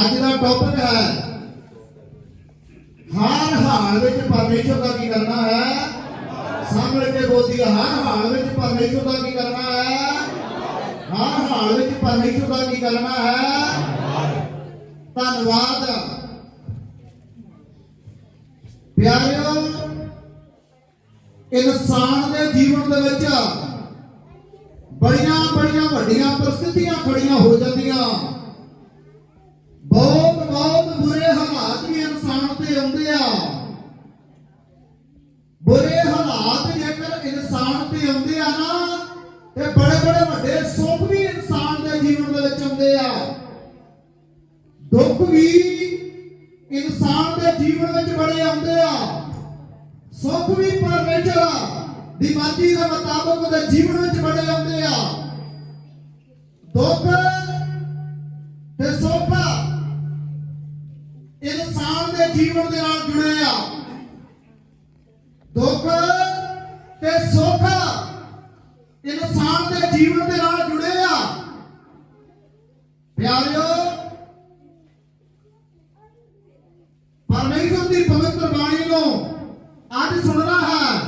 ਅੱਜ ਦਾ ਟੌਪਿਕ ਹੈ। ਹਰ ਹਾਲ ਵਿੱਚ ਪਰਮੇਸ਼ਰ ਦਾ ਕੀ ਕਰਨਾ ਹੈ? ਸਾਹਮਣੇ ਕੇ ਬੋਲਦੀ ਹਰ ਹਾਲ ਵਿੱਚ ਪਰਮੇਸ਼ਰ ਦਾ ਕੀ ਕਰਨਾ ਹੈ? ਹਰ ਹਾਲ ਵਿੱਚ ਪਰਮੇਸ਼ਰ ਦਾ ਕੀ ਕਰਨਾ ਹੈ? ਧੰਨਵਾਦ। ਪਿਆਰਿਓ, ਇਨਸਾਨ ਦੇ ਜੀਵਨ ਦੇ ਵਿੱਚ ਬੜੀਆਂ ਬੜੀਆਂ ਵੱਡੀਆਂ ਪ੍ਰਸਥਿਤੀਆਂ ਖੜੀਆਂ ਹੋ ਜਾਂਦੀਆਂ। ਵੀ ਪਰਮੇਸ਼ਰ ਦੀ ਮਰਜ਼ੀ ਦੇ ਮੁਤਾਬਕ ਉਹਦੇ ਜੀਵਨ ਵਿੱਚ ਬੜੇ ਆਉਂਦੇ ਆ। ਦੁੱਖ ਤੇ ਸੁੱਖ ਇਨਸਾਨ ਦੇ ਜੀਵਨ ਦੇ ਨਾਲ ਜੁੜੇ ਆ। ਦੁੱਖ ਤੇ ਸੁੱਖ ਇਨਸਾਨ ਦੇ ਜੀਵਨ ਦੇ ਨਾਲ ਅੱਜ ਸੁਣਨਾ ਹੈ।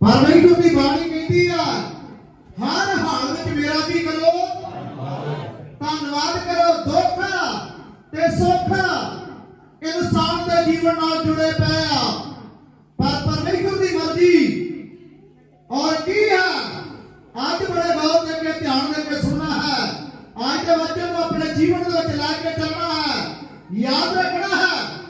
ਪਰਮੇਸ਼ਰ ਦੀ ਬਾਣੀ ਕਹਿੰਦੀ ਆ, ਹਰ ਹਾਲ ਵਿੱਚ ਮੇਰਾ ਕੀ ਕਰੋ, ਧੰਨਵਾਦ ਕਰੋ, ਦੁੱਖ ਤੇ ਸੁੱਖ ਇਨਸਾਨ ਦੇ ਜੀਵਨ ਨਾਲ ਜੁੜੇ ਪਏ ਆ। ਪਰ ਪਰਮੇਸ਼ਰ ਦੀ ਮਰਜ਼ੀ। ਔਰ ਕੀ ਹੈ? ਅੱਜ ਬੜੇ ਗੌਰ ਦੇ ਕੇ ਧਿਆਨ ਦੇ ਕੇ ਸੁਣਨਾ ਹੈ। ਅੱਜ ਦੇ ਵਚਨ ਨੂੰ ਆਪਣੇ ਜੀਵਨ ਦੇ ਵਿੱਚ ਲੈ ਕੇ ਚੱਲਣਾ ਹੈ। ਯਾਦ ਰੱਖਣਾ ਹੈ।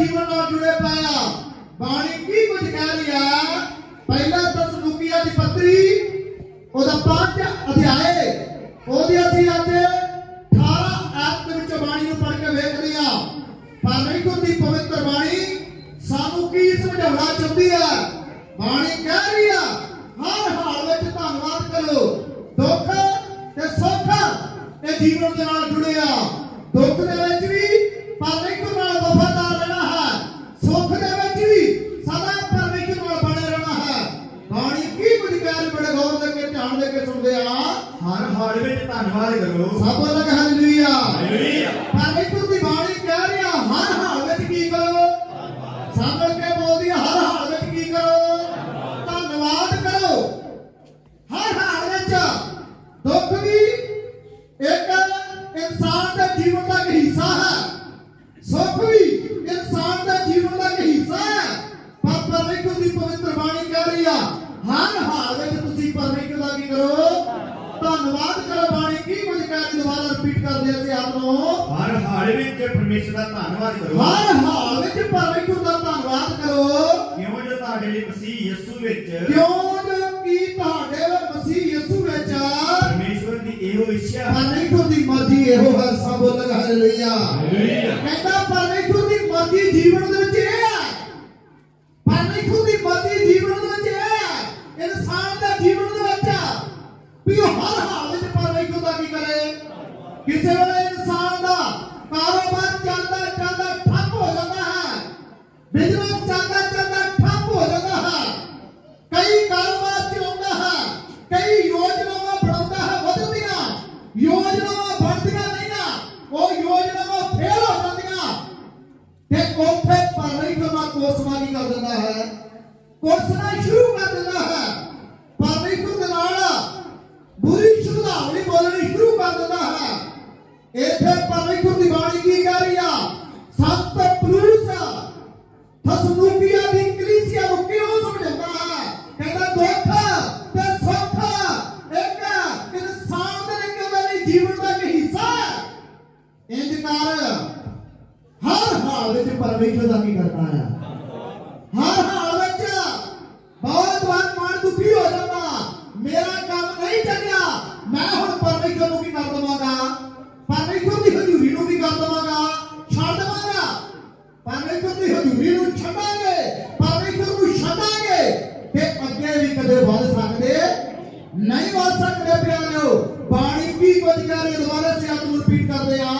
ਜੀਵਨ ਨਾਲ ਜੁੜੇ ਪਾਇਆ ਬਾਣੀ ਕੀ ਕੁਝ ਕਹਿ ਰਹੀ ਹੈ ਪਹਿਲਾ ਤਸਲੂਕੀਆ ਦੀ ਪੱਤਰੀ, ਉਹਦਾ ਪੰਜ ਅਧਿਆਏ। ਉਹਦੀ ਅਸੀਂ ਅੱਜ 18 ਐਤ ਦੇ ਵਿੱਚ ਬਾਣੀ ਨੂੰ ਪੜ੍ਹ ਕੇ ਵੇਖਦੇ ਆ ਪਰਮੇਸ਼ਰ ਦੀ ਪਵਿੱਤਰ ਬਾਣੀ। ਸਾਨੂੰ ਕੀ ਸਮਝਾਉਣਾ ਚਾਹੁੰਦੀ ਹੈ ਬਾਣੀ ਕਹਿ ਰਹੀ ਆ, ਹਰ ਹਾਲ ਵਿੱਚ ਧੰਨਵਾਦ ਕਰੋ। ਦੁੱਖ ਤੇ ਸੁੱਖ ਇਹ ਜੀਵਨ ਦੇ ਨਾਲ ਜੁੜੇ ਆ। ਦੁੱਖ ਦੇ ਵਿੱਚ ਵੀ ਪਰਮੇਸ਼ਰ ਨਾਲ ਵਫਾਦਾਰ ਰਹਿਣਾ ਹੈ ਸੁੱਖ ਦੇ ਵਿੱਚ ਵੀ ਸਦਾ ਪਰਮੇਸ਼ਰ ਨਾਲ ਬਣੇ ਰਹਿਣਾ ਹੈ ਬਾਣੀ ਕੀ ਕੁਝ ਕਹਿ ਰਹੀ ਬੜੇ ਗੌਰ ਦੇ ਕੇ ਧਿਆਨ ਦੇ ਕੇ ਸੁਣਦੇ ਆ ਹਰ ਹਾਲ ਵਿੱਚ ਧੰਨਵਾਦ ਕਰੋ ਸਭ ਲਗ ਹਾਲੇਲੂਇਆ ਹਾਲੇਲੂਇਆ ਪਰਮੇਸ਼ਰ ਦੀ ਦੀ ਇਹੋ ਇੱਛਾ ਪਰਮੇਸ਼ਰ ਦੀ ਮਰਜ਼ੀ ਇਹੋ ਹੈ ਸਭ ਲਗ ਹਾਲੇਲੂਇਆ ਹਾਲੇਲੂਇਆ ਕਹਿੰਦਾ ਪਰਮੇਸ਼ਰ ਦੀ ਮਰਜ਼ੀ ਜੀਵਨ ਦੇ ਵਿੱਚ ਇਹ ਹੈ ਪਰਮੇਸ਼ਰ ਦੀ ਮਰਜ਼ੀ ਜੀਵਨ ਦੇ ਵਿੱਚ ਇਹ ਹੈ ਇਨਸਾਨ ਦਾ ਜੀਵਨ ਦੇ ਵਿੱਚ ਵੀ ਉਹ ਹਰ ਹਾਲ ਵਿੱਚ ਪਰਮੇਸ਼ਰ ਦਾ ਕੀ ਕਰੇ ਕਿਸੇ ਵੇਲੇ ਇਨਸਾਨ ਦਾ ਕਾਰੋਬਾਰ ਚੱਲਦਾ ਚੱਲਦਾ ਠੱਪ ਹੋ ਜਾਂਦਾ ਹੈ ਬਿਜ਼ਨਸ ਚੱਲਦਾ ਚੱਲਦਾ ਠੱਪ ਹੋ ਜਾਂਦਾ ਹੈ ਕਈ ਕਾਰੋਬਾਰ ਚਲਾਉਂਦਾ ਹੈ ਕਈ ਯੋਜਨਾਵਾਂ ਬਣਾਉਂਦਾ ਹੈ ਵਧਦੀਆਂ ਯੋਜਨਾਵਾਂ ਬਣਦੀਆਂ ਨਹੀਂ ਨਾ ਉਹ ਯੋਜਨਾਵਾਂ ਫੇਲ ਹੋ ਜਾਂਦੀਆਂ ਤੇ ਉੱਥੇ ਪਰਮੇਸ਼ਰ ਦਾ ਕੋਸਮਾ ਕੀ ਕਰ ਦਿੰਦਾ ਹੈ ਕੋਸਣਾ ਸ਼ੁਰੂ ਅਸੀਂ ਕਦੇ ਵੱਧ ਸਕਦੇ? ਨਹੀਂ ਵੱਧ ਸਕਦੇ ਪਿਆਰਿਓ। ਬਾਣੀ ਕੀ ਕੁਝ ਕਰ ਰਹੇ ਦੁਬਾਰਾ ਸੇ ਆਪ ਨੂੰ ਰਿਪੀਟ ਕਰਦੇ ਆ।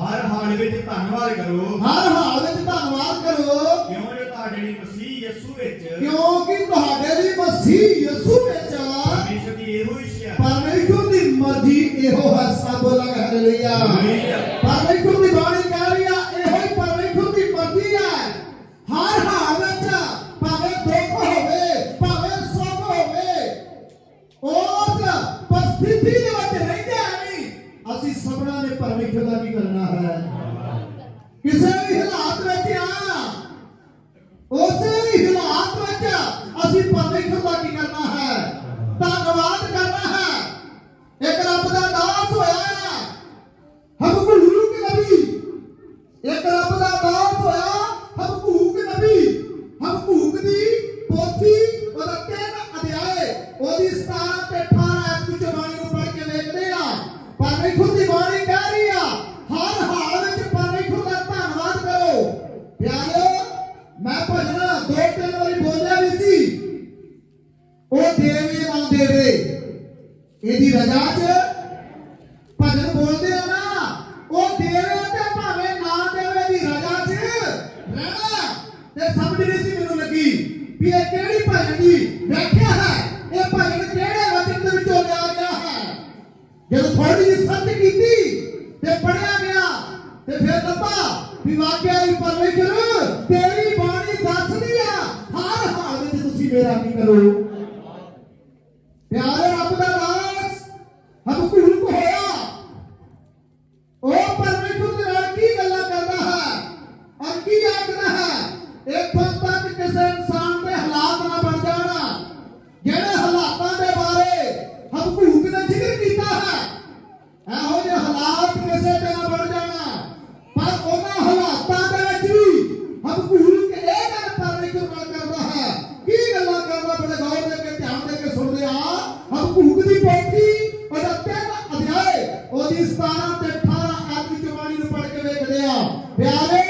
ਹਰ ਹਾਲ ਵਿੱਚ ਧੰਨਵਾਦ ਕਰੋ। ਹਰ ਹਾਲ ਵਿੱਚ ਧੰਨਵਾਦ ਕਰੋ। ਕਿਉਂਕਿ ਤੁਹਾਡੇ ਲਈ ਮਸੀਹ ਯਿਸੂ ਵਿੱਚ? ਕਿਉਂਕਿ ਤੁਹਾਡੇ ਲਈ ਮਸੀਹ ਯਿਸੂ ਵਿੱਚ ਪਰਮੇਸ਼ਰ ਦੀ ਇਹੋ ਇੱਛਾ ਪਰਮੇਸ਼ਰ ਦੀ ਮਰਜ਼ੀ ਇਹੋ ਹੈ ਸਭ ਲਗ ਹਲੇਲੂਇਆ ਤੇ ਸਮਝ ਨਹੀਂ ਸੀ ਮੈਨੂੰ ਲੱਗੀ ਵੀ ਇਹ ਕਿਹੜੀ ਇੱਥੋਂ ਤੱਕ ਕਿਸੇ ਇਨਸਾਨ ਦੇ ਹਾਲਾਤ ਨਾ ਬਣ ਜਾਣਾ। ਜਿਹੜੇ ਹਾਲਾਤਾਂ ਦੇ ਬਾਰੇ ਹਕੂਕ ਨੇ ਜ਼ਿਕਰ ਕੀਤਾ ਹੈ, ਇਹੋ ਜਿਹੇ ਹਾਲਾਤ ਕਿਸੇ ਤੇ ਨਾ ਬਣ ਜਾਣਾ। ਪਰ ਉਹਨਾਂ ਹਾਲਾਤਾਂ ਦੇ ਵਿੱਚ ਵੀ ਹਕੂਕ ਇਹ ਗੱਲ ਪਰ ਨਹੀਂ ਕਰਦਾ ਹੈ। ਕੀ ਗੱਲਾਂ ਕਰਦਾ ਬੜੇ ਗੌਰ ਦੇ ਕੇ ਧਿਆਨ ਦੇ ਕੇ ਸੁਣਦੇ ਆ? ਹਕੂਕ ਦੀ ਪੋਥੀ, ਉਹਦਾ ਅਧਿਆਏ, ਉਹਦੀ 17 ਤੇ 18 ਆਦਿ ਜਵਾਨੀ ਨੂੰ ਪੜ੍ਹ ਕੇ ਵੇਖਦੇ ਆ। ਪਿਆਰੇ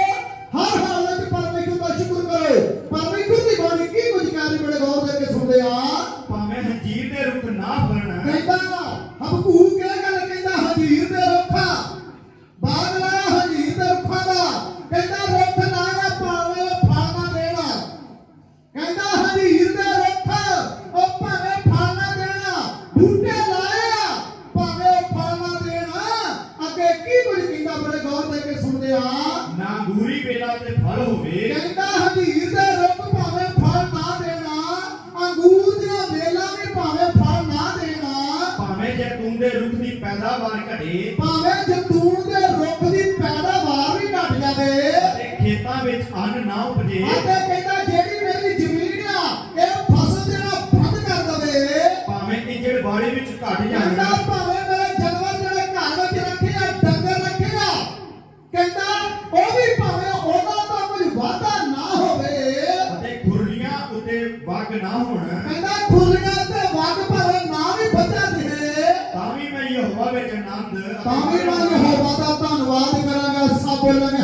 ਕੀਤਾ ਬੜੇ ਗੌਰ ਦੇ ਕੇ ਸੁਣਦੇ ਆ। ਨਾ ਗੂਰੀ ਪੇਲਾ ਤੇ ਫਲ ਹੋਵੇ। ਕਹਿੰਦਾ ਹਦੀਰ ਦੇ ਰੁੱਖ ਭਾਵੇਂ ਫਲ ਨਾ ਦੇਣਾ ਅੰਗੂਰ ਦੀਆਂ ਵੇਲਾਂ ਵੀ ਭਾਵੇਂ ਫਲ ਨਾ ਦੇਣਾ। ਭਾਵੇਂ ਜੇ ਤੁੰਦੇ ਰੁੱਖ ਦੀ ਪੈਦਾਵਾਰ ਘਟੇ। ਭਾਵੇਂ പകർന്നു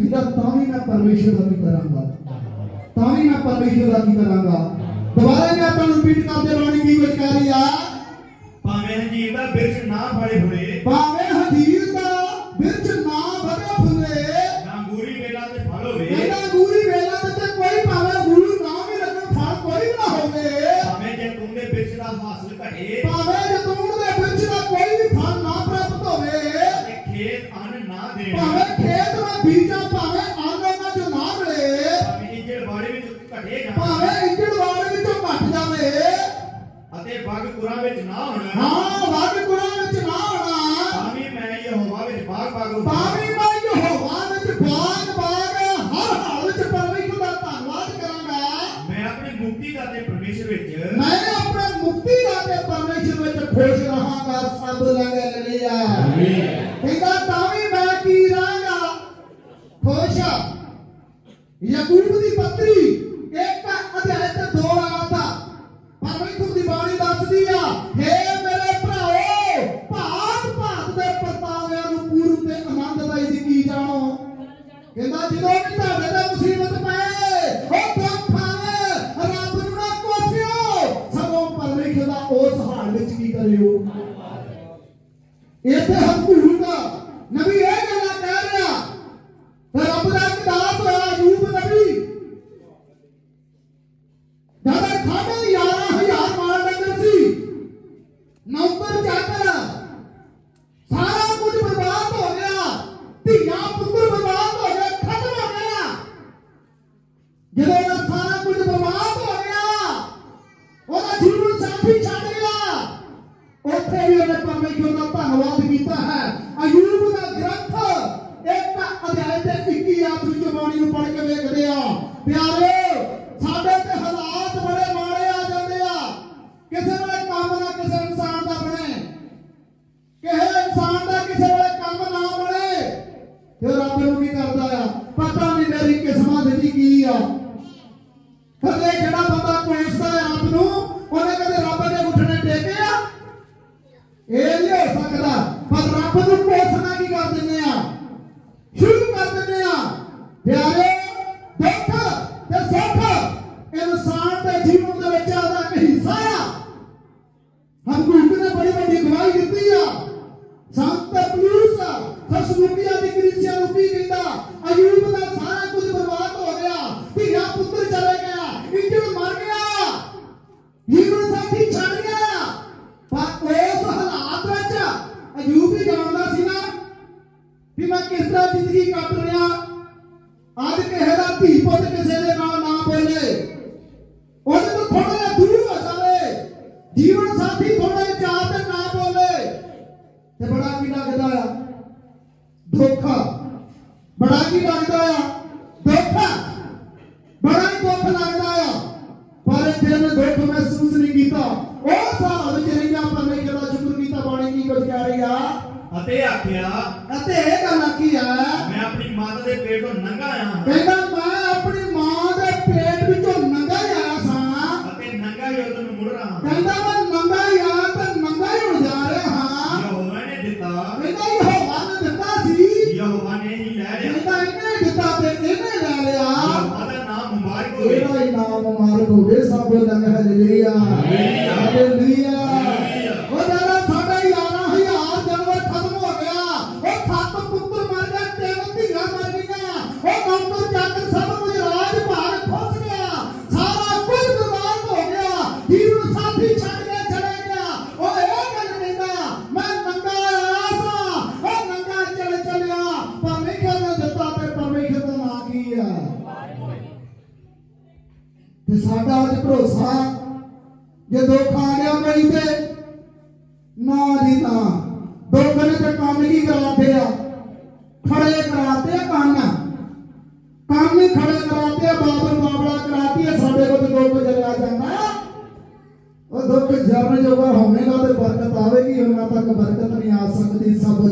ਕਹਿੰਦਾ ਤਾਂ ਵੀ ਮੈਂ ਪਰਮੇਸ਼ਰ ਦਾ ਕੀ ਕਰਾਂਗਾ? ਤਾਂ ਵੀ ਮੈਂ ਪਰਮੇਸ਼ਰ ਦਾ ਕੀ ਕਰਾਂਗਾ? ਦੁਬਾਰਾ ਮੈਂ ਤੁਹਾਨੂੰ ਰਿਪੀਟ ਕਰਦੇ ਬਾਣੀ ਕੀ ਰਹੀ ਆ? ਭਾਵੇਂ ਹੰਜੀਰ ਦਾ ਬਿਰਛ ਨਾ ਫੜੇ ਫੁਲੇ ਭਾਵੇਂ ਹਦੀਰ ਖੇਤ ਅੰਨ ਨਾ ਦੇਣ। ਭਾਵੇਂ ਖੇਤ ਵਿੱਚ ਬੀਜਾਂ ਭਾਵੇਂ ਅੰਨ ਉਹਨਾਂ ਚੋਂ ਨਾ ਮਿਲੇ ਭਾਵੇਂ ਇੰਜਲ ਬਾੜੇ ਵਿੱਚ ਘਟੇ ਨਾ। ਭਾਵੇਂ ਇੰਜਣ ਵਾੜ ਵਿੱਚੋਂ ਘਟ ਜਾਵੇ। ਅਤੇ ਬਾਗ ਕੁਰਾਂ ਵਿੱਚ ਨਾ ਹੋਣ। ਹਾਂ ਵਾਦ ਗੁਰਾਂ ਵਿੱਚ ਨਾ ਹੋਣਾ। ਤਾਂ ਵੀ ਮੈਂ ਯਹੋਵਾ ਵਿੱਚ ਬਾਗ ਬਾਗ ਭਾਵੇਂ ਮੈਂ ਯਹੋਵਾ ਵਿੱਚ ਬਾਗ ਬਾਗ ਹਰ ਹਾਲ ਵਿੱਚ ਪਰਮੇਸ਼ਰ ਦਾ ਧੰਨਵਾਦ ਕਰਾਂਗਾ। ਮੈਂ ਆਪਣੀ ਮੁਕਤੀ ਦਾ ਤੇ ਪਰਮੇਸ਼ਰ ਵਿੱਚ। ਮੈਂ ਆਪਣੇ ਮੁਕਤੀ ਦਾ ਤੇ ਪਰਮੇਸ਼ਰ ਵਿੱਚ ਖੁਸ਼ ਰਹਾਂਗਾ। ਸਭ ਲੰਗੇ ਲੜਿਆ। ਕਹਿੰਦਾ ਇੱਥੇ ਹਕੂਕ ਨਬੀ ਇਹ ਗੱਲਾਂ ਕਹਿ ਰਿਹਾ ਤੇ ਰੱਬ ਦਾ ਇੱਕ ਦਾਸ ਹੋਇਆ ਅਯੂਬ ਨਬੀ ਜਦੋਂ ਸਾਢੇ ਗਿਆਰਾਂ ਹਜ਼ਾਰ ਮਾਲ ਡੰਗਰ ਸੀ ਨੌਕਰ ਚਾਕਰ ਸਾਰਾ ਕੁਝ ਬਰਬਾਦ ਹੋ ਗਿਆ ਧੀਆਂ ਪੁੱਤਰ ਬਰਬਾਦ ਹੋ ਗਏ ਖਤਮ ਹੋ ਗਿਆ ਜਦੋਂ ਇਹਦਾ ਸਾਰਾ ਕੁਝ ਬਰਬਾਦ ਹੋ ਗਿਆ ਉਹਦਾ ਜੀਵਨ ਸਾਥੀ ਛੱਡ ਗਿਆ ਉੱਥੇ ਵੀ ਉਹਨੇ ਪਰਮੇਸ਼ਰ ਦਾ ਧੰਨਵਾਦ ਕੀਤਾ ਹੈ ਅਯੂਬ ਦਾ ਗ੍ਰੰਥ ਇੱਕ ਅਧਿਆਇ ਤੇ 21 ਆਪ ਵਿੱਚ ਬਾਣੀ ਨੂੰ ਪੜ੍ਹ ਕੇ ਵੇਖਦੇ ਆ ਪਿਆਰੇ, ਸਾਡੇ ਤੇ ਹਾਲਾਤ ਬੜੇ ਮਾੜੇ ਆ ਜਾਂਦੇ ਆ। ਕਿਸੇ ਵੇਲੇ ਕੰਮ ਨਾ ਕਿਸੇ ਇਨਸਾਨ ਦਾ ਬਣੇ। ਕਿਸੇ ਇਨਸਾਨ ਦਾ ਕਿਸੇ ਵੇਲੇ ਕੰਮ ਨਾ ਬਣੇ। ਤੇ ਰੱਬ ਨੂੰ ਕੀ ਕਰਦਾ ਆ? ਪਤਾ ਨਹੀਂ ਮੇਰੀ ਕਿਸਮਤ ਦੀ ਕੀ ਆ। ਕਦੇ ਜਿਹੜਾ ਬੰਦਾ ਕੋਸਦਾ ਹੈ ਆਪ ਨੂੰ? ਉਹਨੇ ਕਦੇ ਰੱਬ ਦੇ ਉੱਠਣੇ ਟੇਕੇ ਆ? ਇਹ ਨਹੀਂ ਹੋ ਸਕਦਾ। ਪਰ ਰੱਬ ਨੂੰ ਕੋਸਣਾ ਕੀ ਕਰ ਦਿੰਦੇ ਆ? ਸ਼ੁਰੂ ਕਰ ਦਿੰਦੇ ਆ। ਪਿਆਰੇ ਦੁੱਖ ਤੇ ਸੁੱਖ ਇਨਸਾਨ ਦੇ ਜੀਵਨ ਦੇ ਵਿੱਚ ਆਦਾ ਇੱਕ ਹਿੱਸਾ ਆ ਹਕੂਕ ਨੇ ਬੜੀ ਵੱਡੀ ਗਵਾਹੀ ਦਿੱਤੀ ਆ ਸੰਤ ਪਲੂਸ ਫਸਮੁਕੀਆ ਦੀ ਕ੍ਰਿਸਿਆ ਨੂੰ ਕੀ ਕਹਿੰਦਾ ਅਯੂਬ ਦਾ ਸਾਰਾ ਕੁਝ ਬਰਬਾਦ ਹੋ ਗਿਆ ਧੀਆ ਪੁੱਤਰ ਚਲੇ ਗਿਆ ਇੱਜੜ ਮਰ ਗਿਆ ਜੀਵਨ ਸਾਥੀ ਛੱਡ ਗਿਆ ਪਰ ਉਸ ਹਾਲਾਤ ਵਿੱਚ ਅਯੂਬ ਵੀ ਜਾਣਦਾ ਸੀ ਨਾ ਵੀ ਮੈਂ ਕਿਸ ਤਰ੍ਹਾਂ ਜ਼ਿੰਦਗੀ ਕੱਟ ਰਿਹਾ ਅੱਜ ਕਿਸੇ ਦਾ ਧੀ ਪੁੱਤ ਕਿਸੇ ਦੇ ਨਾਲ ਨਾ ਬੋਲੇ ਉਹਦੇ ਤੋਂ ਥੋੜਾ ਜਿਹਾ ਦੂਰ ਹੋ ਜਾਵੇ ਜੀਵਨ ਸਾਥੀ ਥੋੜਾ ਜਿਹਾ ਚਾਹ ਤੇ ਨਾ ਬੋਲੇ ਤੇ ਬੜਾ ਕੀ ਲੱਗਦਾ ਆ ਧੋਖਾ ਬੜਾ ਕੀ ਲੱਗਦਾ ਆ ਧੋਖਾ ਬੜਾ ਹੀ ਦੁੱਖ ਲੱਗਦਾ ਆ ਪਰ ਇੱਥੇ ਉਹਨੇ ਦੁੱਖ ਮਹਿਸੂਸ ਨਹੀਂ ਕੀਤਾ ਉਹ ਹਾਲ ਵਿੱਚ ਰਹਿੰਦਾ ਪਰਮੇਸ਼ਰ ਦਾ ਸ਼ੁਕਰ ਕੀਤਾ ਬਾਣੀ ਕੀ ਕੁਝ ਕਹਿ ਰਹੀ ਆ ਅਤੇ ਆਖਿਆ। ਅਤੇ ਇਹ ਗੱਲ ਆਖੀ ਆ ਮੈਂ ਆਪਣੀ ਮਾਤਾ ਦੇ ਪੇਟ ਤੋਂ ਨੰਗਾ ਆਇਆ ਹਾਂ। ਕਹਿੰਦਾ ਮੈਂ ਆਪਣੀ ਮਾਂ ਦੇ ਪੇਟ ਵਿੱਚੋਂ ਨੰਗਾ ਹੀ ਆਇਆ ਸਾਂ। ਅਤੇ ਨੰਗਾ ਹੀ ਉਦੋਂ ਮੁੜ ਰਹਾ ਹਾਂ। ਕਹਿੰਦਾ ਮੈਂ ਨੰਗਾ ਹੀ ਆ ਤੇ ਨੰਗਾ ਹੀ ਹੁਣ ਜਾ ਰਿਹਾ ਹਾਂ। ਯਹੋਵਾ ਨੇ ਦਿੱਤਾ। ਕਹਿੰਦਾ ਯਹੋਵਾ ਨੇ ਦਿੱਤਾ ਸੀ। ਯਹੋਵਾ ਨੇ ਹੀ ਲੈ ਲਿਆ। ਕਹਿੰਦਾ ਇਹਨੇ ਦਿੱਤਾ ਤੇ ਇਹਨੇ ਲੈ ਲਿਆ। ਯਹੋਵਾ ਦਾ ਨਾਮ ਮੁਬਾਰਕ ਹੋਵੇ। ਇਹਦਾ ਹੀ ਨਾਮ ਮੁਬਾਰਕ ਹੋਵੇ। ਸਭ ਲੰਗ ਹਾਲੇਲੂਇਆ ਹਾਲੇਲੂਇਆ ਤੇ ਸਾਡਾ ਅੱਜ ਭਰੋਸਾ ਜੇ ਦੁੱਖ ਆ ਤੇ ਨਾ ਜੀ ਨਾ। ਦੁੱਖ ਨੇ ਤੇ ਕੰਮ ਕੀ ਕਰਾਤੇ ਆ? ਖੜੇ ਕਰਾਤੇ ਕੰਨ ਕੰਨ ਖੜੇ ਕਰਾਤੇ ਬਾਬਰ ਬਾਬੜਾ ਕਰਾਤੀ ਸਾਡੇ ਕੋਲ ਦੁੱਖ ਜਲਿਆ ਜਾਂਦਾ ਉਹ ਦੁੱਖ ਜਰਨ ਜੋਗਾ ਹੋਵੇਗਾ ਤੇ ਬਰਕਤ ਆਵੇਗੀ ਉਹਨਾਂ ਤੱਕ ਬਰਕਤ ਨਹੀਂ ਆ ਸਕਦੀ, ਸਭ